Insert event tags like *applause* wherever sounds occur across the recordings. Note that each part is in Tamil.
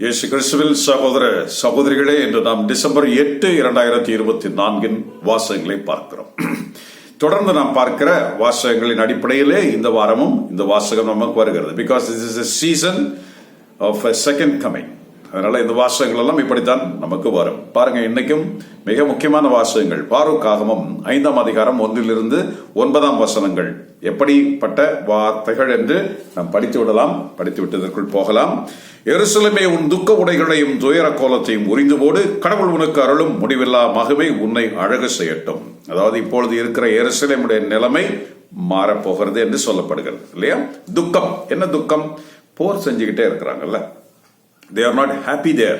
இயேசு கிறிஸ்துவில் சகோதர சகோதரிகளே இன்று நாம் டிசம்பர் எட்டு இரண்டாயிரத்தி இருபத்தி நான்கின் வாசகங்களை பார்க்கிறோம். தொடர்ந்து நாம் பார்க்கிற வாசகங்களின் அடிப்படையிலே இந்த வாரமும் இந்த வாசகம் நமக்கு வருகிறது. Because is is a season of second coming அதனால இந்த வாசகங்கள் எல்லாம் இப்படித்தான் நமக்கு வரும். பாருங்க இன்னைக்கும் மிக முக்கியமான வாசகங்கள். பாரூக் ஆகமம் ஐந்தாம் அதிகாரம் ஒன்றிலிருந்து ஒன்பதாம் வசனங்கள். எப்படிப்பட்ட வார்த்தைகள் என்று நாம் படித்து விடலாம். படித்து விட்டதற்குள் போகலாம். எருசலமே உன் துக்க உடைகளையும் துயர கோலத்தையும் உறிந்து போடு. கடவுள் உனக்கு அருளும் முடிவில்லா மகமே உன்னை அழகு செய்யட்டும். அதாவது இப்பொழுது இருக்கிற எருசலேமுடைய நிலைமை மாறப்போகிறது என்று சொல்லப்படுகிறது இல்லையா? துக்கம். என்ன துக்கம்? போர் செஞ்சுக்கிட்டே இருக்கிறாங்கல்ல. They are not happy there.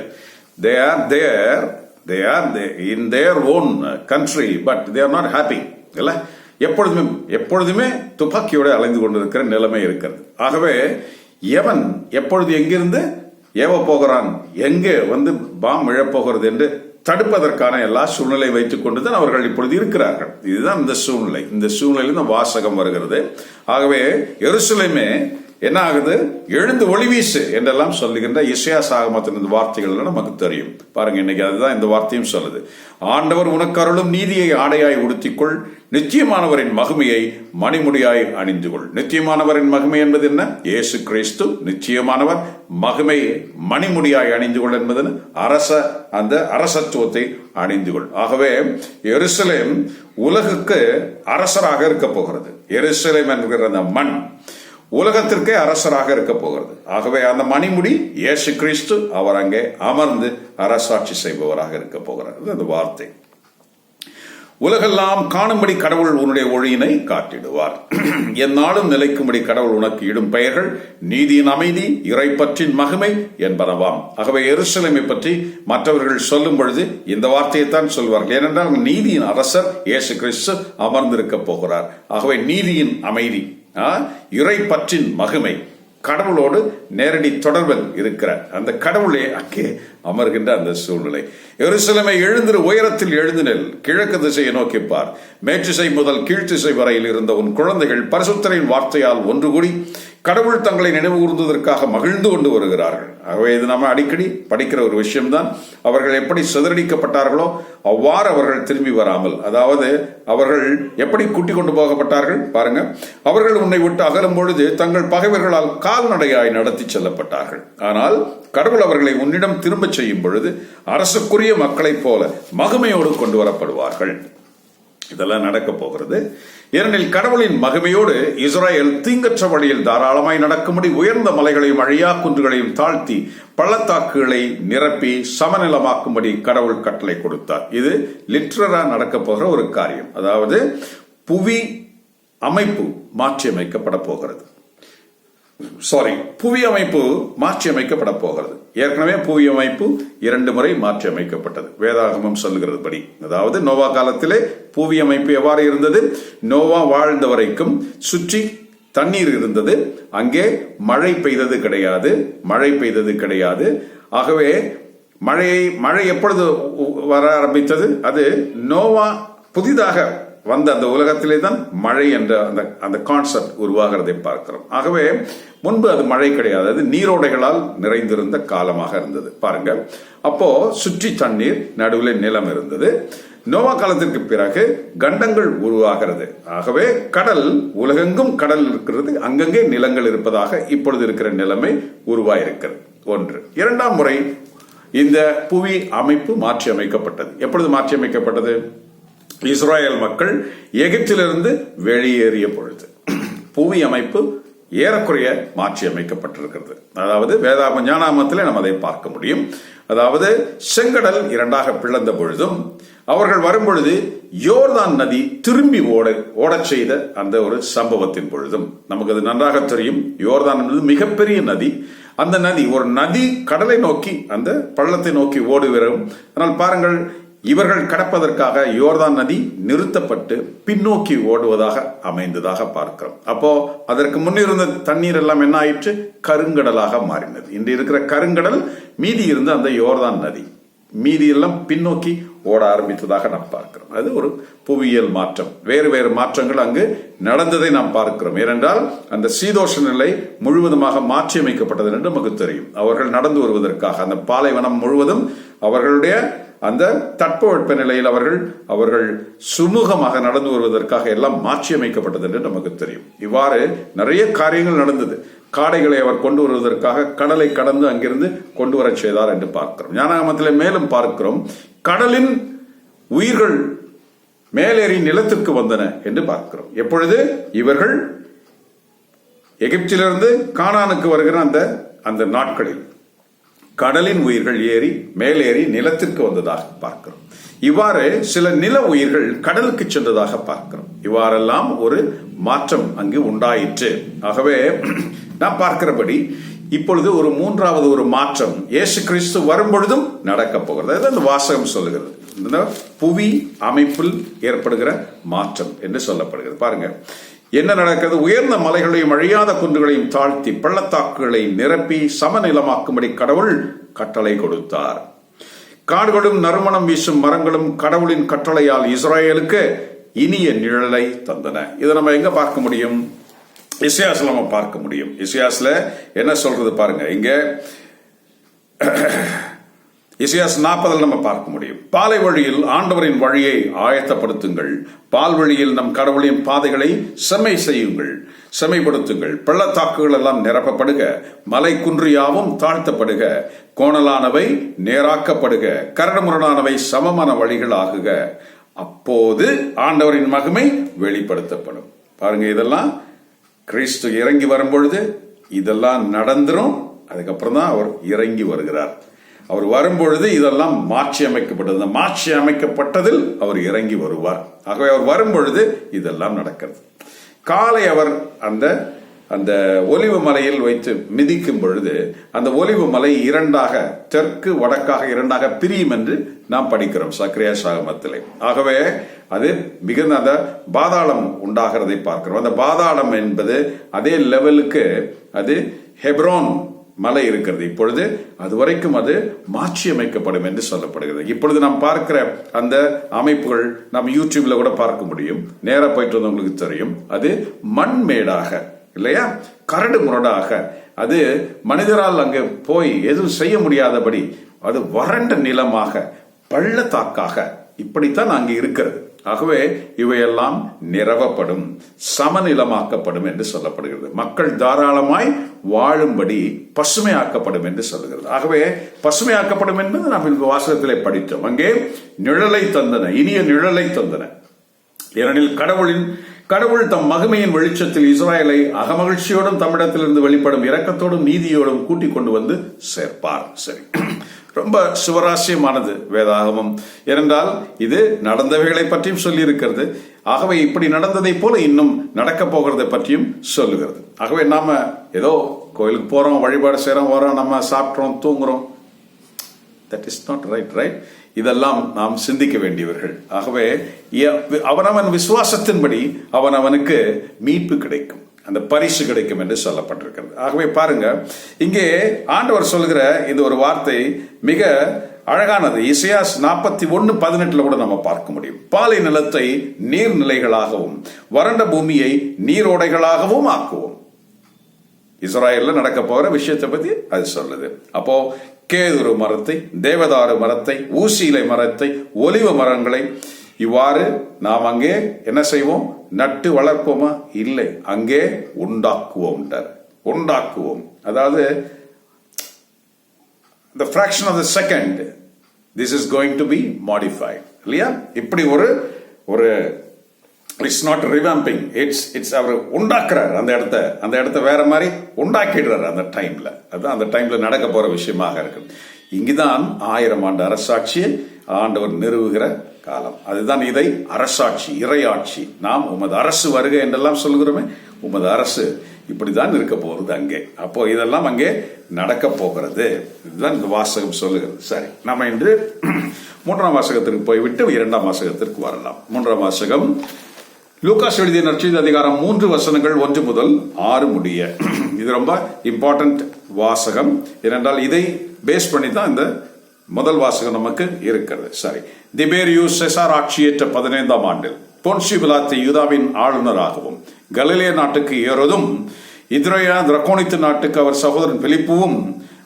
They are there they are there in their own country but they are not happy. இல்ல? எப்பொழுதுமே எப்பொழுதுமே துப்பாக்கியோட அலைந்து கொண்டிருக்கிற நிலைமை இருக்கிறது. ஆகவே எவன் எப்பொழுது எங்கிருந்து ஏவ போகிறான் எங்கே வந்து பாம் இழப்போகிறது என்று தடுப்பதற்கான எல்லா சூழ்நிலை வைத்துக் கொண்டுதான் அவர்கள் இப்பொழுது இருக்கிறார்கள். இதுதான் இந்த சூழ்நிலை. இந்த சூழ்நிலையில் இந்த வாசகம் வருகிறது. ஆகவே எருசலேமே என்ன ஆகுது எழுந்து ஒளி வீசு என்றெல்லாம் சொல்லுகின்ற இசையா சாகமத்தின் இந்த வார்த்தைகள் நமக்கு தெரியும். பாருங்க இன்னைக்கு அதுதான் இந்த வார்த்தையும் சொல்லுது. ஆண்டவர் உனக்கு அருளும் நீதியை ஆடையாய் உடுத்திக்கொள். நிச்சயமானவரின் மகிமையை மணிமுடியாய் அணிந்து கொள் நிச்சயமானவரின் மகிமை என்பது என்ன? இயேசு கிறிஸ்து நிச்சயமானவர். மகிமை மணிமுடியாய் அணிந்து கொள் என்பது அரச அந்த அரசத்துவத்தை அணிந்து கொள் ஆகவே எருசலேம் உலகுக்கு அரசராக இருக்க போகிறது எருசலேம் என்கிற அந்த மண் உலகத்திற்கே அரசராக இருக்க போகிறது. ஆகவே அந்த மணிமுடி இயேசு கிறிஸ்து அவர் அங்கே அமர்ந்து அரசாட்சி செய்பவராக இருக்க போகிறார். அந்த வார்த்தை. உலகெல்லாம் காணும்படி கடவுள் உன்னுடைய ஒழியினை காட்டிடுவார். *clears throat* எந்நாளும் நிலைக்கும்படி கடவுள் உனக்கு இடும் பெயர்கள் நீதியின் அமைதி இறைப்பற்றின் மகிமை என்பனவாம். ஆகவே எருசலேமை பற்றி மற்றவர்கள் சொல்லும் பொழுது இந்த வார்த்தையைத்தான் சொல்வார்கள். ஏனென்றால் நீதியின் அரசர் இயேசு கிறிஸ்து அமர்ந்திருக்க போகிறார். ஆகவே நீதியின் அமைதி. இறை பற்றின் மகிமை. கடவுளோடு நேரடி தொடர்பில் இருக்கிற அந்த கடவுளே அங்கே அமர்கின்ற அந்த சூழ்நிலை. எருசலமை எழுந்திரு உயரத்தில் எழுந்து நெல். கிழக்கு திசையை நோக்கிப்பார் மேற்றிசை முதல் கீழ்த்திசை வரையில் இருந்த உன் குழந்தைகள் பரிசுத்தரின் வார்த்தையால் ஒன்று கூடி கடவுள் தங்களை நினைவு கூர்ந்ததற்காக மகிழ்ந்து கொண்டு வருகிறார்கள். ஆகவே இது நம்ம அடிக்கடி படிக்கிற ஒரு விஷயம்தான். அவர்கள் எப்படி சிதறடிக்கப்பட்டார்களோ அவ்வாறு அவர்கள் திரும்பி வராமல் அதாவது அவர்கள் எப்படி கூட்டி கொண்டு போகப்பட்டார்கள் பாருங்க. அவர்கள் உன்னை விட்டு அகலும் பொழுது தங்கள் பகைவர்களால் கால்நடையாய் நடத்தி செல்லப்பட்டார்கள். ஆனால் கடவுள் அவர்களை உன்னிடம் திரும்பச் செய்யும் பொழுது அரசுக்குரிய மக்களைப் போல மகிமையோடு கொண்டு வரப்படுவார்கள். இதெல்லாம் நடக்க போகிறது. ஏனெனில் கடவுளின் மகிமையோடு இஸ்ரேல் தீங்கற்ற வழியில் தாராளமாய் நடக்கும்படி உயர்ந்த மலைகளையும் அழியா குன்றுகளையும் தாழ்த்தி பள்ளத்தாக்குகளை நிரப்பி சமநிலமாக்கும்படி கடவுள் கட்டளை கொடுத்தார். இது லிட்ரரா நடக்க போகிற ஒரு காரியம். அதாவது புவி அமைப்பு மாற்றியமைக்கப்பட போகிறது. சாரி புவி அமைப்பு மாற்றி அமைக்கப்பட போகிறது. ஏற்கனவே புவி அமைப்பு இரண்டு முறை மாற்றி அமைக்கப்பட்டது வேதாகமம் சொல்லுகிறது படி. அதாவது நோவா காலத்திலே புவி அமைப்பு எவ்வாறு இருந்தது? நோவா வாழ்ந்த வரைக்கும் சுற்றி தண்ணீர் இருந்தது. அங்கே மழை பெய்தது கிடையாது. மழை பெய்தது கிடையாது. ஆகவே மழையை மழை எப்பொழுது வர ஆரம்பித்தது? அது நோவா புதிதாக வந்த அந்த உலகத்திலே தான் மழை என்ற அந்த அந்த கான்செப்ட் உருவாகிறதை பார்க்கிறோம். ஆகவே முன்பு அது மழை கிடையாது. அது நீரோடைகளால் நிறைந்திருந்த காலமாக இருந்தது. பாருங்க அப்போ சுற்றி தண்ணீர் நடுவில் நிலம் இருந்தது. நோவா காலத்திற்கு பிறகு கண்டங்கள் உருவாகிறது. ஆகவே கடல் உலகெங்கும் கடல் இருக்கிறது. அங்கங்கே நிலங்கள் இருப்பதாக இப்பொழுது இருக்கிற நிலைமை உருவாயிருக்கிறது. ஒன்று. இரண்டாம் முறை இந்த புவி அமைப்பு மாற்றி அமைக்கப்பட்டது எப்பொழுது மாற்றி அமைக்கப்பட்டது இஸ்ராயல் மக்கள் எகிப்திலிருந்து வெளியேறிய பொழுது புவி அமைப்பு ஏறக்குறைய மாற்றி அமைக்கப்பட்டிருக்கிறது. அதாவது வேதாப ஞானாமத்தில் நம்ம அதை பார்க்க முடியும். அதாவது செங்கடல் இரண்டாக பிளந்த பொழுதும் அவர்கள் வரும்பொழுது யோர்தான் நதி திரும்பி ஓட ஓடச் செய்த அந்த ஒரு சம்பவத்தின் பொழுதும் நமக்கு அது நன்றாக தெரியும். யோர்தான் என்பது மிகப்பெரிய நதி. அந்த நதி ஒரு நதி கடலை நோக்கி அந்த பள்ளத்தை நோக்கி ஓடுகிறோம். ஆனால் பாருங்கள் இவர்கள் கடப்பதற்காக யோர்தான் நதி நிறுத்தப்பட்டு பின்னோக்கி ஓடுவதாக அமைந்ததாக பார்க்கிறோம். அப்போ அதற்கு முன்னிருந்த தண்ணீர் எல்லாம் என்ன ஆயிற்று? கருங்கடலாக மாறினது. இன்று இருக்கிற கருங்கடல் மீதி இருந்த அந்த யோர்தான் நதி. மீதி எல்லாம் பின்னோக்கி ஓட ஆரம்பித்ததாக நாம் பார்க்கிறோம். அது ஒரு புவியியல் மாற்றம். வேறு வேறு மாற்றங்கள் அங்கு நடந்ததை நாம் பார்க்கிறோம். ஏனென்றால் அந்த சீதோஷ நிலை முழுவதுமாக மாற்றியமைக்கப்பட்டது என்று நமக்கு தெரியும். அவர்கள் நடந்து வருவதற்காக அந்த பாலைவனம் முழுவதும் அவர்களுடைய அந்த தட்பவெட்ப நிலையில் அவர்கள் அவர்கள் சுமூகமாக நடந்து வருவதற்காக எல்லாம் மாற்றியமைக்கப்பட்டது என்று நமக்கு தெரியும். இவ்வாறு நிறைய காரியங்கள் நடந்தது. காடைகளை அவர் கொண்டு வருவதற்காக கடலை கடந்து அங்கிருந்து கொண்டு வரச் செய்தார் என்று பார்க்கிறோம். ஞானாகமத்திலே மேலும் பார்க்கிறோம். கடலின் உயிர்கள் மேலேறி நிலத்திற்கு வந்தன என்று பார்க்கிறோம். எப்பொழுது? இவர்கள் எகிப்திலிருந்து கானானுக்கு வருகிற அந்த அந்த நாட்களில். கடலின் உயிர்கள் ஏறி மேலேறி நிலத்திற்கு வந்ததாக பார்க்கிறோம். இவ்வாறு சில நில உயிர்கள் கடலுக்கு சென்றதாக பார்க்கிறோம். இவ்வாறெல்லாம் ஒரு மாற்றம் அங்கு உண்டாயிற்று. ஆகவே நாம் பார்க்கிறபடி இப்பொழுது ஒரு மூன்றாவது ஒரு மாற்றம் இயேசு கிறிஸ்து வரும்பொழுதும் நடக்க போகிறது. அது அந்த வாசகம் சொல்லுகிறது. புவி அமைப்பில் ஏற்படுகிற மாற்றம் என்று சொல்லப்படுகிறது. பாருங்க. என்ன நடக்கிறது? உயர்ந்த மலைகளையும் அழியாத குன்றுகளையும் தாழ்த்தி பள்ளத்தாக்குகளை நிரப்பி சமநிலமாக்கும்படி கடவுள் கட்டளை கொடுத்தார். காடுகளும் நறுமணம் வீசும் மரங்களும் கடவுளின் கட்டளையால் இஸ்ரேலுக்கு இனிய நிழலை தந்தன. இதை நம்ம எங்க பார்க்க முடியும்? இசியாஸ்ல நம்ம பார்க்க முடியும். இசியாஸ்ல என்ன சொல்றது பாருங்க. இங்க இசையாஸ் நாற்பதில் நம்ம பார்க்க முடியும். பாலை வழியில் ஆண்டவரின் வழியை ஆயத்தப்படுத்துங்கள். பால் வழியில் நம் கடவுளின் பாதைகளை செம்மை செய்யுங்கள். செமைப்படுத்துங்கள் பள்ளத்தாக்குகள் எல்லாம் நிரப்பப்படுக. மலை குன்றியாவும் தாழ்த்தப்படுக. கோணலானவை நேராக்கப்படுக. கரடுமுரடானவை சமமான வழிகள் ஆகுக அப்போது ஆண்டவரின் மகிமை வெளிப்படுத்தப்படும். பாருங்க இதெல்லாம் கிறிஸ்து இறங்கி வரும்பொழுது இதெல்லாம் நடந்துரும். அதுக்கப்புறம் தான் அவர் இறங்கி வருகிறார். அவர் வரும்பொழுது இதெல்லாம் மாற்றி அமைக்கப்பட்டது. மாற்றி அமைக்கப்பட்டதில் அவர் இறங்கி வருவார். ஆகவே அவர் வரும்பொழுது இதெல்லாம் நடக்கிறது. காலை அவர் அந்த அந்த ஒலிவு மலையில் வைத்து மிதிக்கும் பொழுது அந்த ஒலிவு மலை இரண்டாக தெற்கு வடக்காக இரண்டாக பிரியும் என்று நாம் படிக்கிறோம் சக்கரையா சாகமத்திலே. ஆகவே அது மிகுந்த அந்த பாதாளம் உண்டாகிறதை பார்க்கிறோம். அந்த பாதாளம் என்பது அதே லெவலுக்கு அது ஹெப்ரோன் மலை இருக்கிறது. இப்பொழுது அது வரைக்கும் அது மாற்றியமைக்கப்படும் என்று சொல்லப்படுகிறது. இப்பொழுது நாம் பார்க்கிற அந்த அமைப்புகள் நாம் யூடியூப்ல கூட பார்க்க முடியும். நேராக போயிட்டு வந்தவங்களுக்கு தெரியும். அது மண்மேடாக இல்லையா? கரடு முரடாக. அது மனிதரால் அங்கு போய் எதுவும் செய்ய முடியாதபடி அது வறண்ட நிலமாக பள்ளத்தாக்காக இப்படித்தான் அங்கு இருக்கிறது. ஆகவே இவையெல்லாம் நிறவப்படும் சமநிலமாக்கப்படும் என்று சொல்லப்படுகிறது. மக்கள் தாராளமாய் வாழும்படி பசுமையாக்கப்படும் என்று சொல்லுகிறது. ஆகவே பசுமையாக்கப்படும் என்பது நாம் இந்த வாசகத்திலே படித்தோம். அங்கே நிழலை தந்தன இனிய நிழலை தந்தன. ஏனெனில் கடவுளின் கடவுள் தம் மகிமையின் வெளிச்சத்தில் இஸ்ராயலை அகமகிழ்ச்சியோடும் தமிழத்திலிருந்து வெளிப்படும் இரக்கத்தோடும் நீதியோடும் கூட்டிக் கொண்டு வந்து சேர்ப்பார். சரி. ரொம்ப சுவராசியமானது வேதாகமம். ஏனென்றால் இது நடந்தவைகளை பற்றியும் சொல்லியிருக்கிறது. ஆகவே இப்படி நடந்ததை போல இன்னும் நடக்க போகிறதை பற்றியும் சொல்லுகிறது. ஆகவே நாம ஏதோ கோயிலுக்கு போறோம் வழிபாடு செய்கிறோம் வரோம் நம்ம சாப்பிட்றோம் தூங்குறோம். That is not right right இதெல்லாம் நாம் சிந்திக்க வேண்டியவர்கள். ஆகவே அவனவன் விசுவாசத்தின்படி அவன் அவனுக்கு மீட்பு கிடைக்கும். அந்த பரிசு கிடைக்கும் என்று சொல்லப்பட்டிருக்கிறது. ஆகவே பாருங்க இங்கே ஆண்டவர் சொல்கிற இந்த ஒரு வார்த்தை மிக அழகானது. இசையாஸ் நாற்பத்தி ஒன்னு பதினெட்டுல கூட நம்ம பார்க்க முடியும். பாலை நிலத்தை நீர்நிலைகளாகவும் வறண்ட பூமியை நீரோடைகளாகவும் ஆக்குவோம். இஸ்ராயல்ல நடக்க போகிற விஷயத்தை பத்தி அது சொல்லுது. அப்போ கேதுரு மரத்தை தேவதாரு மரத்தை ஊசியிலை மரத்தை ஒலிவ மரங்களை இவ்வாறு நாம் அங்கே என்ன செய்வோம்? நட்டு வளர்ப்போமா? இல்லை. அங்கே உண்டாக்குவோம் உண்டாக்குவோம். அதாவது the fraction of the second this is going to be modified இல்லையா? இப்படி ஒரு ஒரு it's not revamping it's it's அவர் உண்டாக்குறார் அந்த இடத்த. அந்த இடத்த வேற மாதிரி உண்டாக்கிடுறாரு அந்த டைம்ல அதுதான் அந்த டைம்ல நடக்க போற விஷயமாக இருக்கு. இங்குதான் ஆயிரம் ஆண்டு அரசாட்சியை ஆண்டவர் நிறுவுகிற காலம். அதுதான் இதை அரசாட்சி இறையாட்சி. நாம் உமது அரசு வருக என்றெல்லாம் சொல்கிறோமே உமது அரசு இப்படிதான் இருக்க போகிறது அங்கே. அப்போ இதெல்லாம் அங்கே நடக்க போகிறது. இதுதான் இந்த வாசகம் சொல்லுகிறது. சரி நம்ம இன்று மூன்றாம் வாசகத்திற்கு போய்விட்டு இரண்டாம் வாசகத்திற்கு வரலாம். மூன்றாம் வாசகம் லூகாஸ் எழுதிய நற்செய்தி அதிகாரம் மூன்று வசனங்கள் ஒன்று முதல் ஆறு முடிய. இது ரொம்ப இம்பார்ட்டன்ட் வாசகம். ஏனென்றால் இதை பேஸ் பண்ணி தான் இந்த முதல் வாசகம் நமக்கு இருக்கிறது. சரி. திபேரியு செசார் ஆட்சியேற்ற பதினைந்தாம் ஆண்டில் பொன்சி பிலாத்து யூதாவின் ஆளுநராகவும் கலிலே நாட்டுக்கு ஏறதும் இத்ரேயா திரகோனித்து நாட்டுக்கு அவர் சகோதரன் பிலிப்புவும்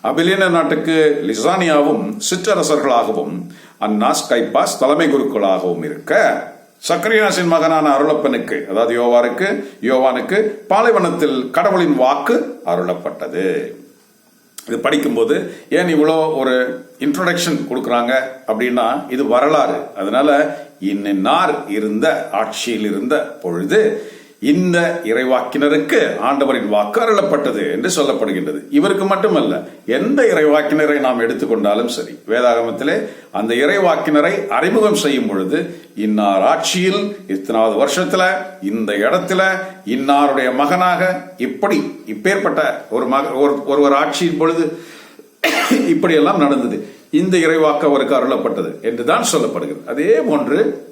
அபிலேன நாட்டுக்கு லிசானியாவும் சிற்றரசர்களாகவும் அன்னாஸ் கைப்பாஸ் தலைமை குருக்களாகவும் இருக்க சக்கரியாசின் மகனான அருளப்பனுக்கு அதாவது யோவாருக்கு யோவானுக்கு பாலைவனத்தில் கடவுளின் வாக்கு அருளப்பட்டது. இது படிக்கும்போது ஏன் இவ்வளோ ஒரு இன்ட்ரொடக்ஷன் கொடுக்குறாங்க? அப்படின்னா இது வரலாறு. அதனால இன்னார் இருந்த ஆட்சியில் இருந்த பொழுது இந்த இறைவாக்கினருக்கு ஆண்டவரின் வாக்கு அருளப்பட்டது என்று சொல்லப்படுகின்றது. இவருக்கு மட்டுமல்ல எந்த இறைவாக்கினரை நாம் எடுத்துக்கொண்டாலும் சரி வேதாகமத்திலே அந்த இறைவாக்கினரை அறிமுகம் செய்யும் பொழுது இன்னார் ஆட்சியில் இத்தனாவது வருஷத்துல இந்த இடத்துல இன்னாருடைய மகனாக இப்படி இப்பேற்பட்ட ஒரு மக ஒரு- ஒருவர் ஆட்சியின் பொழுது *coughs* இப்படியெல்லாம் நடந்தது. இந்த இறைவாக்கு அவருக்கு அருளப்பட்டது என்றுதான் சொல்லப்படுகிறது. அதே போன்று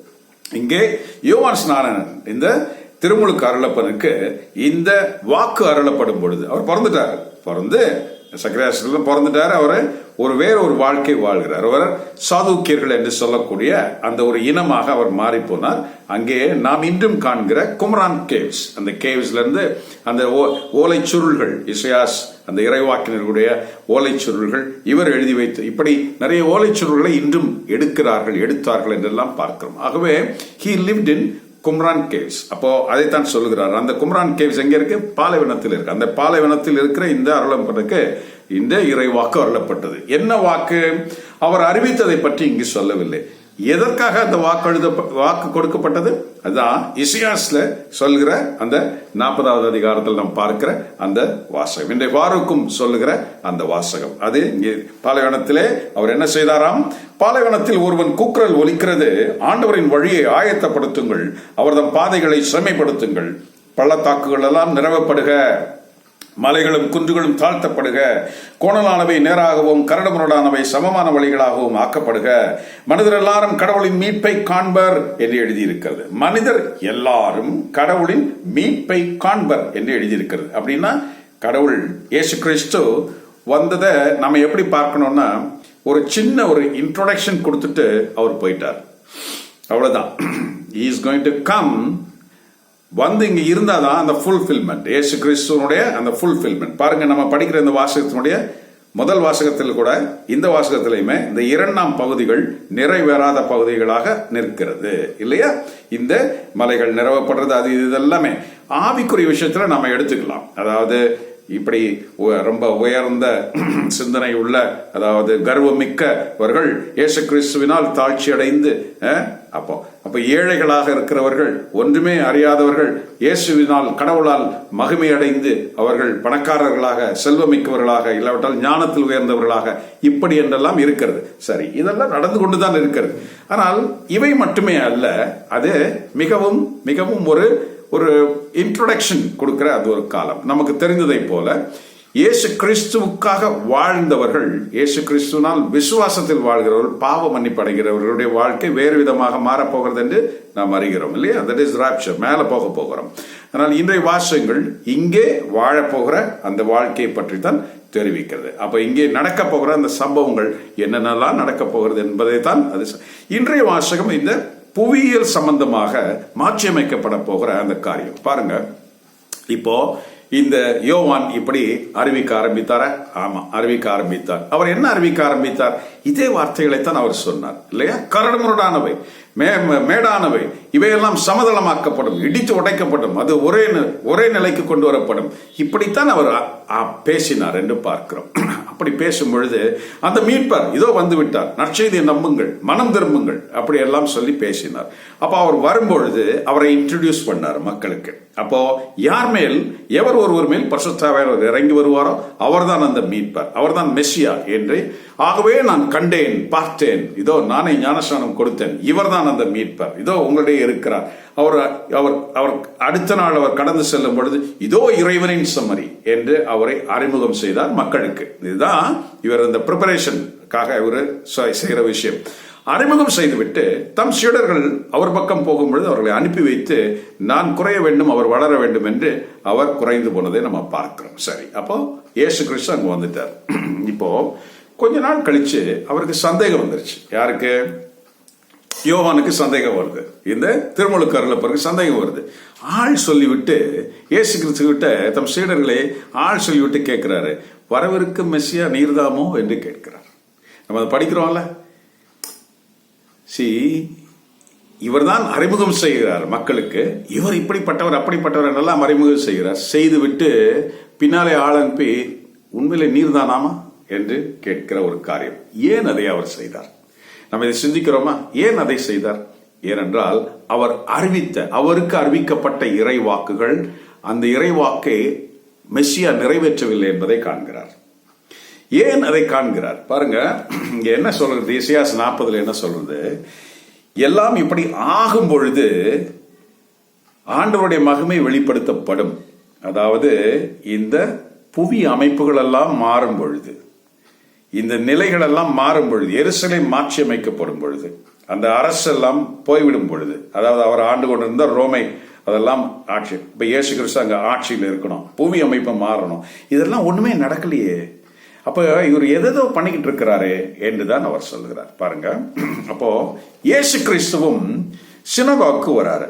இங்கே யோவான் ஸ்நானன் இந்த திருமுழுக்கு அருளப்பனுக்கு இந்த வாக்கு அருளப்படும் பொழுது அவர் பிறந்துட்டார். பிறந்து சக்கராசிரியில் பிறந்துட்டார். அவர் ஒரு வேற ஒரு வாழ்க்கை வாழ்கிறார். அவர் சாதுக்கியர்கள் என்று சொல்லக்கூடிய அந்த ஒரு இனமாக அவர் மாறி போனார் அங்கே நாம் இன்றும் காண்கிற குமரான் கேவ்ஸ். அந்த கேவ்ஸ்ல இருந்து அந்த ஓ- ஓலைச்சுருள்கள் இசையாஸ் அந்த இறைவாக்கினருடைய ஓலை சுருள்கள் இவர் எழுதி வைத்து இப்படி நிறைய ஓலைச் சுருள்களை இன்றும் எடுக்கிறார்கள் எடுத்தார்கள் என்றெல்லாம் பார்க்கிறோம். ஆகவே he lived in Qumran caves. அப்போ அதைத்தான் சொல்லுகிறார். அந்த கும்ரான் கேவ்ஸ் எங்க இருக்கு? பாலைவனத்தில் இருக்கு. அந்த பாலைவனத்தில் இருக்கிற இந்த அருளப்பனுக்கு இந்த இறை வாக்கு அருளப்பட்டது. என்ன வாக்கு? அவர் அறிவித்ததை பற்றி இங்கு சொல்லவில்லை. எதற்காக அந்த வாக்கு எழுத வாக்கு கொடுக்கப்பட்டது? அதுதான் இசியாஸ்ல சொல்கிற அந்த நாற்பதாவது அதிகாரத்தில் நாம் பார்க்கிற அந்த வாசகம். இன்றைய வாருக்கும் சொல்லுகிற அந்த வாசகம். அது இங்கே பாலைவனத்திலே அவர் என்ன செய்தாராம்? பாலைவனத்தில் ஒருவன் கூக்குரல் ஒலிக்கிறது. ஆண்டவரின் வழியை ஆயத்தப்படுத்துங்கள். அவர்தம் பாதைகளை செம்மைப்படுத்துங்கள். பள்ளத்தாக்குகள் எல்லாம் நிறவப்படுக மலைகளும் குன்றுகளும் தாழ்த்தப்படுக. கோணலானவை நேராகவும் கரடுமுரடானவை சமமான வழிகளாகவும் ஆக்கப்படுக. மனிதர் எல்லாரும் கடவுளின் மீட்பை காண்பர் என்று எழுதியிருக்கிறது. மனிதர் எல்லாரும் கடவுளின் மீட்பை காண்பர் என்று எழுதியிருக்கிறது. அப்படின்னா கடவுள் ஏசு கிறிஸ்து வந்ததை நம்ம எப்படி பார்க்கணும்னா ஒரு சின்ன ஒரு இன்ட்ரொடக்ஷன் கொடுத்துட்டு அவர் போயிட்டார். அவ்வளவுதான். இஸ் கோயிங் டு கம் வந்து இங்க இருந்தாதான் அந்த ஃபுல்ஃபில்மெண்ட் ஏசு கிறிஸ்துவனுடைய அந்த ஃபுல்ஃபில்மெண்ட் பாருங்க நம்ம படிக்கிற இந்த வாசகத்தினுடைய முதல் வாசகத்தில் கூட இந்த வாசகத்திலையுமே இந்த இரண்டாம் பகுதிகள் நிறைவேறாத பகுதிகளாக நிற்கிறது. இல்லையா? இந்த மலைகள் நிறவப்படுறது அது இது எல்லாமே ஆவிக்குரிய விஷயத்துல நம்ம எடுத்துக்கலாம். அதாவது இப்படி உ- ரொம்ப உயர்ந்த *clears throat* சிந்தனை உள்ள அதாவது கர்வமிக்கவர்கள் இயேசு கிறிஸ்துவினால் தாழ்ச்சி அடைந்து அஹ், அப்போ அப்ப ஏழைகளாக இருக்கிறவர்கள் ஒன்றுமே அறியாதவர்கள் இயேசுவினால் கடவுளால் மகிமை அடைந்து அவர்கள் பணக்காரர்களாக செல்வமிக்கவர்களாக இல்லாவிட்டால் ஞானத்தில் உயர்ந்தவர்களாக இப்படி என்றெல்லாம் இருக்கிறது. சரி இதெல்லாம் நடந்து கொண்டுதான் இருக்கிறது. ஆனால் இவை மட்டுமே அல்ல அது மிகவும் மிகவும் ஒரு ஒரு இன்ட்ரொடக்ஷன் கொடுக்கிற அது ஒரு காலம். நமக்கு தெரிந்ததை போல இயேசு கிறிஸ்துவுக்காக வாழ்ந்தவர்கள் இயேசு கிறிஸ்துனால் விசுவாசத்தில் வாழ்கிறவர்கள் பாவ மன்னிப்படைகிறவர்களுடைய வாழ்க்கை வேறு விதமாக மாறப்போகிறது என்று நாம் அறிகிறோம் இல்லையா? தட் இஸ் ராப்சர் மேல போக போகிறோம். ஆனால் இன்றைய வாசகங்கள் இங்கே வாழப்போகிற அந்த வாழ்க்கையை பற்றி தான் தெரிவிக்கிறது. அப்ப இங்கே நடக்க போகிற அந்த சம்பவங்கள் என்னென்னலாம் நடக்க போகிறது என்பதை தான் அது இன்றைய வாசகம் இந்த புவியியல் சம்பந்தமாக மாற்றியமைக்கப்பட போகிற அந்த காரியம். பாருங்க. இப்போ இந்த யோவான் இப்படி அறிவிக்க ஆரம்பித்தார? ஆமா அறிவிக்க ஆரம்பித்தார். அவர் என்ன அறிவிக்க ஆரம்பித்தார்? இதே வார்த்தைகளை தான் அவர் சொன்னார் இல்லையா? கரடுமுரடானவை. மே மே- மேடானவை. இவையெல்லாம் சமதளமாக்கப்படும் இடித்து உடைக்கப்படும். அது ஒரே ஒரே நிலைக்கு கொண்டு வரப்படும். இப்படித்தான் அவர் பேசினார் என்று பார்க்கிறோம். *clears throat* அப்படி பேசும் பொழுது அந்த மீட்பர் இதோ வந்து விட்டார். நற்செய்தியை நம்புங்கள் மனம் திரும்புங்கள் அப்படி எல்லாம் சொல்லி பேசினார். அப்போ அவர் வரும்பொழுது அவரை இன்ட்ரடியூஸ் பண்ணார் மக்களுக்கு. அப்போ யார் மேல் எவர் ஒருவர் மேல் பரிசுத்தாவியானவர் இறங்கி வருவாரோ அவர்தான் அந்த மீட்பர். அவர்தான் மெஸ்ஸியா. என்று ஆகவே நான் கண்டேன் பார்த்தேன். இதோ நானே ஞானஸ்நானம் கொடுத்தேன். இவர்தான் அந்த மீட்பர். இதோ உங்களிடையே இருக்கிறார். அவர் அவர் அவர் அடுத்த நாள் அவர் கடந்து செல்லும் பொழுது இதோ இறைவனின் சம்மரி என்று அவரை அறிமுகம் செய்தார் மக்களுக்கு. இதுதான் இவர் இந்த ப்ரிப்பரேஷனுக்காக இவர் செய்கிற விஷயம். அறிமுகம் செய்துவிட்டு தம் சீடர்கள் அவர் பக்கம் போகும்பொழுது அவர்களை அனுப்பி வைத்து நான் குறைய வேண்டும் அவர் வளர வேண்டும் என்று அவர் குறைந்து போனதை நம்ம பார்க்கிறோம். சரி அப்போ இயேசு கிறிஸ்து அங்க வந்துட்டார். *clears throat* இப்போ கொஞ்ச நாள் கழிச்சு அவருக்கு சந்தேகம் வந்துருச்சு. யாருக்கு? யோவானுக்கு சந்தேகம் வருது. இந்த திருமுழுக்கு பிறகு சந்தேகம் வருது. ஆள் சொல்லிவிட்டு இயேசு கிறிஸ்து கிட்ட தம் சீடர்களை ஆள் சொல்லிவிட்டு கேட்கிறாரு. வரவிருக்கும் மெஸ்ஸியா நீர்தாமோ என்று கேட்கிறார். நம்ம அதை படிக்கிறோம்ல? சி இவர்தான் அறிமுகம் செய்கிறார் மக்களுக்கு. இவர் இப்படிப்பட்டவர் அப்படிப்பட்டவர் எல்லாம் அறிமுகம் செய்கிறார். செய்துவிட்டு பின்னாலே ஆள் அனுப்பி உண்மையிலே நீர்தானாமா? என்று கேட்கிற ஒரு காரியம். ஏன் அதை அவர் செய்தார்? நம்ம இதை சிந்திக்கிறோமா? ஏன் அதை செய்தார்? ஏனென்றால் அவர் அறிவித்த அவருக்கு அறிவிக்கப்பட்ட இறைவாக்குகள் அந்த இறைவாக்கை மெஸ்ஸியா நிறைவேற்றவில்லை என்பதை காண்கிறார். ஏன் அதை காண்கிறார்? பாருங்க இங்க என்ன சொல்றது? இசையாஸ் நாற்பதுல என்ன சொல்றது எல்லாம் இப்படி ஆகும் பொழுது ஆண்டவருடைய மகிமை வெளிப்படுத்தப்படும். அதாவது இந்த புவி அமைப்புகள் எல்லாம் மாறும் பொழுது இந்த நிலைகளெல்லாம் மாறும் பொழுது எரிசலை மாற்றி அமைக்கப்படும் பொழுது அந்த அரசெல்லாம் போய்விடும் பொழுது அதாவது அவர் ஆண்டு கொண்டிருந்த ரோமை அதெல்லாம் ஆட்சி இப்ப இயேசு கிறிஸ்து அங்க ஆட்சியில் இருக்கணும் பூமி அமைப்பு மாறணும் இதெல்லாம் ஒண்ணுமே நடக்கலையே. அப்ப இவர் எதோ பண்ணிக்கிட்டு இருக்கிறாரு என்றுதான் அவர் சொல்லுகிறார். பாருங்க அப்போ இயேசு கிறிஸ்துவும் சினகாக்கு வராரு.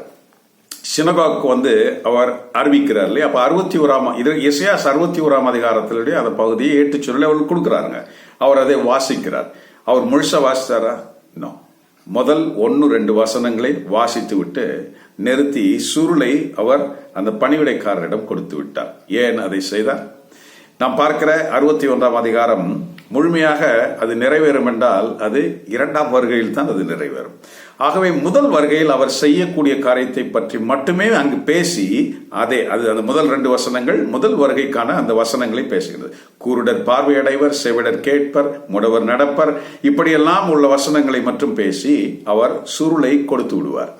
சினகாக்கு வந்து அவர் அறிவிக்கிறார் இல்லையா? அப்ப அறுபத்தி ஓராம் இது எஸ்யாஸ் அறுபத்தி ஓராம் அதிகாரத்திலுடைய அந்த பகுதியை ஏற்று சொல்லி அவர் கொடுக்குறாருங்க. அவர் அதை வாசிக்கிறார். அவர் முழுசா வாசித்தாரா இன்னும் முதல் ஒன்று ரெண்டு வசனங்களை வாசித்து விட்டு நிறுத்தி சுருளை அவர் அந்த பணிவிடைக்காரரிடம் கொடுத்து விட்டார் ஏன் அதை செய்தார்? நாம் பார்க்கிற அறுபத்தி ஒன்றாம் அதிகாரம் முழுமையாக அது நிறைவேறும் என்றால் அது இரண்டாம் வருகையில் தான் அது நிறைவேறும். ஆகவே முதல் வருகையில் அவர் செய்யக்கூடிய காரியத்தை பற்றி மட்டுமே அங்கு பேசி அதே அது அந்த முதல் ரெண்டு வசனங்கள் முதல் வருகைக்கான அந்த வசனங்களை பேசுகிறது. கூருடர் பார்வையடைவர் செவிடர் கேட்பர் முடவர் நடப்பர் இப்படியெல்லாம் உள்ள வசனங்களை மட்டும் பேசி அவர் சுருளை கொடுத்து விடுவார்.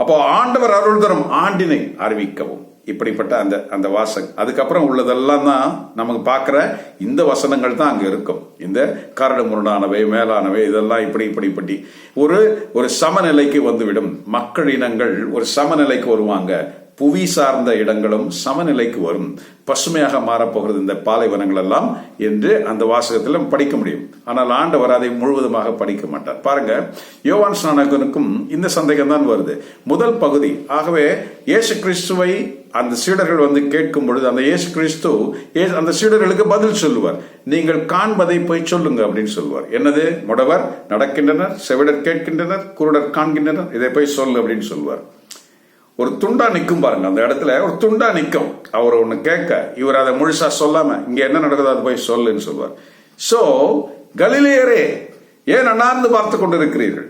அப்போ ஆண்டவர் அருள் தரும் ஆண்டினை அறிவிக்கவும். இப்படிப்பட்ட அந்த அந்த வாசகம் அதுக்கப்புறம் உள்ளதெல்லாம் தான் நமக்கு பார்க்குற இந்த வசனங்கள் தான் அங்கே இருக்கும். இந்த கரடு முரடானவை மேலானவை இதெல்லாம் இப்படி இப்படி இப்படி. ஒரு ஒரு சமநிலைக்கு வந்துவிடும். மக்கள் இனங்கள் ஒரு சமநிலைக்கு வருவாங்க. புவி சார்ந்த இடங்களும் சமநிலைக்கு வரும். பசுமையாக மாறப்போகிறது இந்த பாலைவனங்கள் எல்லாம் என்று அந்த வாசகத்தில் படிக்க முடியும். ஆனால் ஆண்டவர் அதை முழுவதுமாக படிக்க மாட்டார். பாருங்க யோவான் ஸ்நானகனுக்கும் இந்த சந்தேகம் தான் வருது. முதல் பகுதி ஆகவே இயேசு கிறிஸ்துவை அந்த சீடர்கள் வந்து கேட்கும் பொழுது அந்த இயேசு கிறிஸ்து அந்த சீடர்களுக்கு பதில் சொல்லுவார். நீங்கள் காண்பதை போய் சொல்லுங்க அப்படின்னு சொல்லுவார். என்னது? முடவர் நடக்கின்றனர் செவிடர் கேட்கின்றனர் குருடர் காண்கின்றனர் இதை போய் சொல்லு அப்படின்னு சொல்லுவார். ஒரு துண்டா நிற்கும் பாருங்க. அந்த இடத்துல ஒரு துண்டா நிற்கும் அவர் ஒன்று கேட்க இவர் அதை முழுசா சொல்லாம இங்க என்ன நடக்குதோ அதை போய் சொல்லுன்னு சொல்லுவார். சோ கலிலேயரே ஏன் அண்ணாந்து பார்த்து கொண்டிருக்கிறீர்கள்?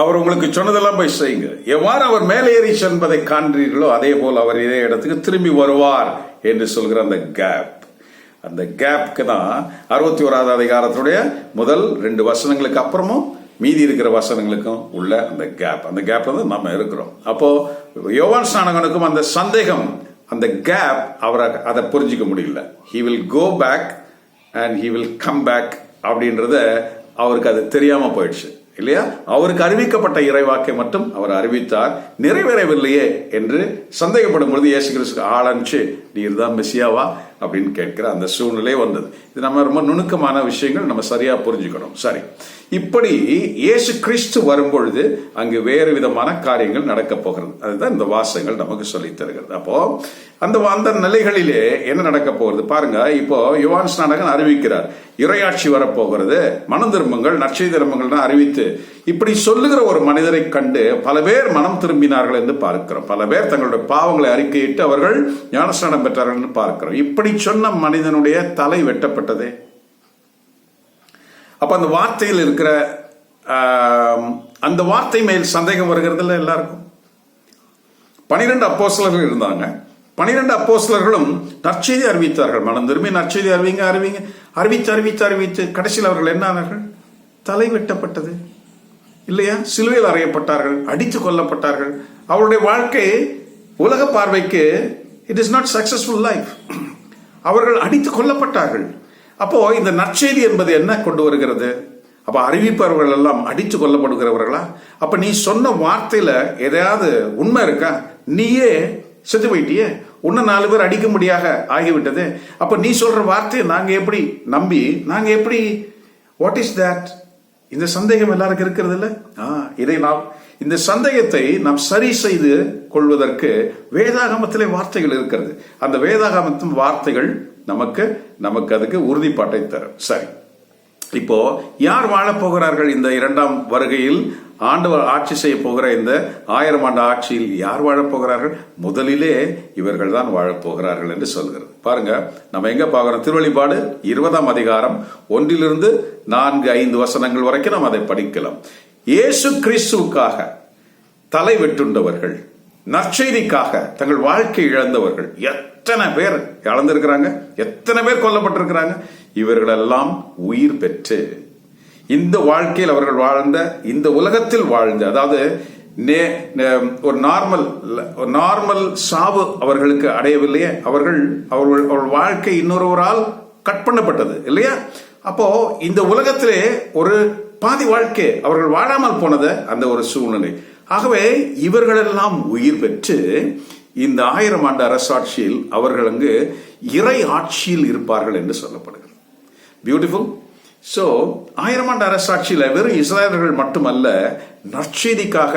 அவர் உங்களுக்கு சொன்னதெல்லாம் போய் செய்யுங்க. எவ்வாறு அவர் மேலே ஏறி சென்பதை காண்கிறீர்களோ அதே போல் அவர் இதே இடத்துக்கு திரும்பி வருவார் என்று சொல்கிற அந்த கேப் அந்த கேப்க்கு தான் அறுபத்தி ஓராவது அதிகாரத்துடைய முதல் ரெண்டு வசனங்களுக்கு அப்புறமும் மீதி இருக்கிற வசனங்களுக்கும் உள்ள அந்த கேப் அந்த கேப் தான் நம்ம இருக்கிறோம். அப்போ யோவான் ஸ்நானகனுக்கும் அந்த சந்தேகம் அந்த கேப் அவரை அதை புரிஞ்சிக்க முடியல. He will go back and he will come back அப்படின்றத அவருக்கு அது தெரியாம போயிடுச்சு. இல்லையா? அவருக்கு அறிவிக்கப்பட்ட இறைவாக்கை மட்டும் அவர் அறிவித்தார். நிறைவேறவில்லையே என்று சந்தேகப்படும் பொழுது இயேசு கிறிஸ்து ஆளமிச்சு நீர் தான் மெசியாவா அப்படின்னு கேட்கிற அந்த சூழ்நிலை வந்தது. இது நம்ம ரொம்ப நுணுக்கமான விஷயங்கள் நம்ம சரியா புரிஞ்சுக்கணும். சரி. இப்படி இயேசு கிறிஸ்து வரும்பொழுது அங்கு வேறு விதமான காரியங்கள் நடக்க போகிறது. அதுதான் இந்த வாசகங்கள் நமக்கு சொல்லித் தருகிறது. அப்போ அந்த அந்த நிலைகளிலே என்ன நடக்க போகிறது? பாருங்க இப்போ யுவான் ஸ்நானகன் அறிவிக்கிறார். இறையாட்சி வரப்போகிறது. மனம் திரும்பங்கள் நற்செய்தி திரும்புங்கள் அறிவித்து இப்படி சொல்லுகிற ஒரு மனிதரை கண்டு பல பேர் மனம் திரும்பினார்கள் என்று பார்க்கிறோம். பல பேர் தங்களுடைய பாவங்களை அறிக்கையிட்டு அவர்கள் ஞானஸ்நானம் பெற்றார்கள் என்று பார்க்கிறோம். இப்படி சொன்ன மனிதனுடைய தலை வெட்டப்பட்டதே. அப்போ அந்த வார்த்தையில் இருக்கிற அந்த வார்த்தை மேல் சந்தேகம் வருகிறதுல எல்லாருக்கும். பனிரெண்டு அப்போஸ்தலர்கள் இருந்தாங்க. பனிரெண்டு அப்போசலர்களும் நற்செய்தி அறிவித்தார்கள். மனம் திரும்பி நற்செய்தி அறிவிங்க அறிவிங்க. அறிவித்து அறிவித்து அறிவித்து. கடைசியில் அவர்கள் என்ன ஆனார்கள்? தலை வெட்டப்பட்டது. இல்லையா? சிலுவையில் அறையப்பட்டார்கள் அடித்து கொல்லப்பட்டார்கள். அவருடைய வாழ்க்கை உலக பார்வைக்கு it is not successful life அவர்கள் அடித்து கொல்லப்பட்டார்கள். அப்போ இந்த நற்செய்தி என்பது என்ன கொண்டு வருகிறது? அப்ப அறிவிப்பவர்கள் எல்லாம் அடித்து கொல்லப்படுகிறவர்களா? அப்ப நீ சொன்ன வார்த்தையில எதையாவது உண்மை இருக்கா? நீயே செத்து போயிட்டியே. இன்னும் நாலு பேர் அடிக்க முடியாக ஆகிவிட்டது. அப்ப நீ சொல்ற வார்த்தையை நாங்க எப்படி நம்பி நாங்க எப்படி வாட் இஸ் தேட் இந்த சந்தேகம் எல்லாருக்கும் இருக்கிறது இல்லை? ஆ, இதை நாம் இந்த சந்தேகத்தை நாம் சரி செய்து கொள்வதற்கு வேதாகமத்திலே வார்த்தைகள் இருக்கிறது. அந்த வேதாகமத்தின் வார்த்தைகள் நமக்கு நமக்கு அதுக்கு உறுதிப்பாட்டை தரும். சரி. இப்போ யார் வாழப் போகிறார்கள் இந்த இரண்டாம் வருகையில்? ஆண்டவர் ஆட்சி செய்ய போகிற இந்த ஆயிரம் ஆண்டு ஆட்சியில் யார் வாழப் போகிறார்கள்? முதலிலே இவர்கள் தான் வாழப் போகிறார்கள் என்று சொல்கிறது. பாருங்க நம்ம எங்க பார்க்கிறோம்? திருவழிபாடு இருபதாம் அதிகாரம் ஒன்றிலிருந்து நான்கு ஐந்து வசனங்கள் வரைக்கும் நாம் அதை படிக்கலாம். இயேசு கிறிஸ்துவுக்காக தலை வெட்டுண்டவர்கள் நற்செய்திக்காக தங்கள் வாழ்க்கை இழந்தவர்கள் எத்தனை பேர் இழந்திருக்கிறாங்க? எத்தனை பேர் கொல்லப்பட்டிருக்கிறாங்க? இவர்களெல்லாம் உயிர் பெற்று இந்த வாழ்க்கையில் அவர்கள் வாழ்ந்த இந்த உலகத்தில் வாழ்ந்த அதாவது நே- ஒரு நார்மல் ஒரு நார்மல் சாவு அவர்களுக்கு அடையவில்லையே. அவர்கள் அவர்கள் அவர்கள் வாழ்க்கை இன்னொருவரால் கட் பண்ணப்பட்டது இல்லையா? அப்போ இந்த உலகத்திலே ஒரு பாதி வாழ்க்கை அவர்கள் வாழாமல் போனது அந்த ஒரு சூழ்நிலை. ஆகவே இவர்களெல்லாம் உயிர் பெற்று இந்த ஆயிரம் ஆண்டு அரசாட்சியில் அவர்கள் அங்கு இறை ஆட்சியில் இருப்பார்கள் என்று சொல்லப்படுகிறது. பியூட்டிஃபுல் ஸோ ஆயிரம் ஆண்டு அரசாட்சியில் வெறும் இஸ்ரேலர்கள் மட்டுமல்ல நற்செய்திக்காக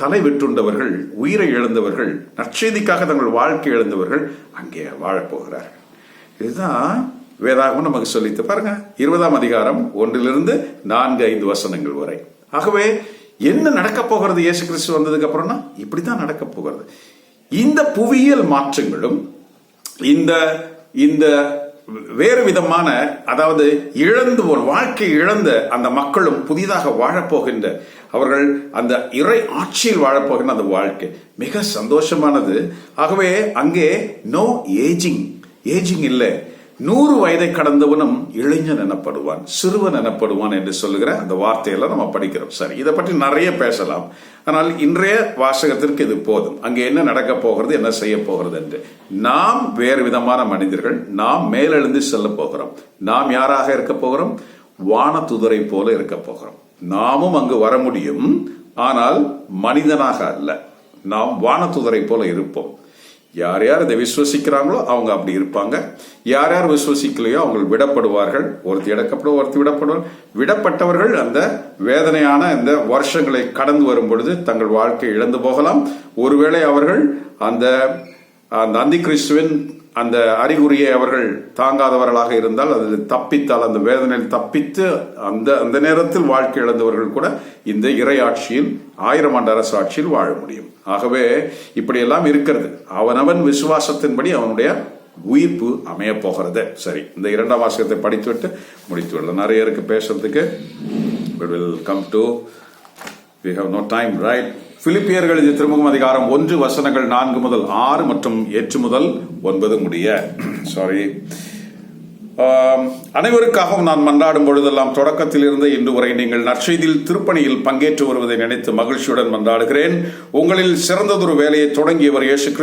தலை விட்டுண்டவர்கள் உயிரை இழந்தவர்கள் நற்செய்திக்காக தங்கள் வாழ்க்கை இழந்தவர்கள் அங்கே வாழப்போகிறார்கள். இதுதான் வேதாகமம் நமக்கு சொல்லித்து பாருங்க. இருபதாம் அதிகாரம் ஒன்றிலிருந்து நான்கு ஐந்து வசனங்கள் வரை. ஆகவே என்ன நடக்க போகிறது? இயேசு கிறிஸ்து வந்ததுக்கு அப்புறம்னா இப்படித்தான் நடக்க போகிறது. இந்த புவியியல் மாற்றங்களும் இந்த இந்த வேறு விதமான அதாவது இழந்து ஒரு வாழ்க்கை இழந்த அந்த மக்களும் புதிதாக வாழப்போகின்ற அவர்கள் அந்த இறை ஆட்சியில் வாழப்போகின்ற அந்த வாழ்க்கை மிக சந்தோஷமானது. ஆகவே அங்கே நோ ஏஜிங் ஏஜிங் இல்லை. நூறு வயதை கடந்தவனும் இளைஞன் எனப்படுவான் சிறுவன் எனப்படுவான் என்று சொல்லுகிற அந்த வார்த்தையெல்லாம் நம்ம படிக்கிறோம். சரி இதை பற்றி நிறைய பேசலாம். ஆனால் இன்றைய வாசகத்திற்கு இது போதும். அங்கே என்ன நடக்க போகிறது என்ன செய்ய போகிறது என்று. நாம் வேறு விதமான மனிதர்கள் நாம் மேலெழுந்து செல்ல போகிறோம். நாம் யாராக இருக்க போகிறோம்? வானதுதரை போல இருக்க போகிறோம். நாமும் அங்கு வர முடியும் ஆனால் மனிதனாக அல்ல. நாம் வானதுதரை போல இருப்போம். யார் யார் இதை விசுவசிக்கிறாங்களோ அவங்க அப்படி இருப்பாங்க. யார் யார் விசுவசிக்கலையோ அவங்க விடப்படுவார்கள். ஒருத்தி இடக்கப்படும் ஒருத்தி விடப்படுவார் விடப்பட்டவர்கள் அந்த வேதனையான இந்த வருஷங்களை கடந்து வரும் பொழுது தங்கள் வாழ்க்கை இழந்து போகலாம். ஒருவேளை அவர்கள் அந்த அந்த அந்தி கிறிஸ்துவின் அந்த அறிகுறியை அவர்கள் தாங்காதவர்களாக இருந்தால் அதில் தப்பித்தால் அந்த வேதனையில் தப்பித்து அந்த அந்த நேரத்தில் வாழ்க்கை இழந்தவர்கள் கூட இந்த இறையாட்சியில் ஆயிரம் ஆண்டு அரசு ஆட்சியில் வாழ முடியும். ஆகவே இப்படியெல்லாம் இருக்கிறது. அவனவன் விசுவாசத்தின்படி அவனுடைய உயிர்ப்பு அமைய போகிறது. சரி இந்த இரண்டாம் வாசகத்தை படித்துவிட்டு முடித்து விடலாம் நிறைய இருக்கு பேசுறதுக்கு. Will come to we have no time right பிலிப்பியர்கள் இது திருமுகம் அதிகாரம் ஒன்று வசனங்கள் நான்கு முதல் ஆறு மற்றும் எட்டு முதல் ஒன்பது முடிய. *clears throat* சாரி அனைவருக்காகவும் நான் மன்றாடும் பொழுதெல்லாம் தொடக்கத்தில் இருந்து இன்று வரை நீங்கள் நற்செய்தியில் திருப்பணியில் பங்கேற்று வருவதை நினைத்து மகிழ்ச்சியுடன் மன்றாடுகிறேன். உங்களில் சிறந்ததொரு வேலையை தொடங்கியவர் இயேசு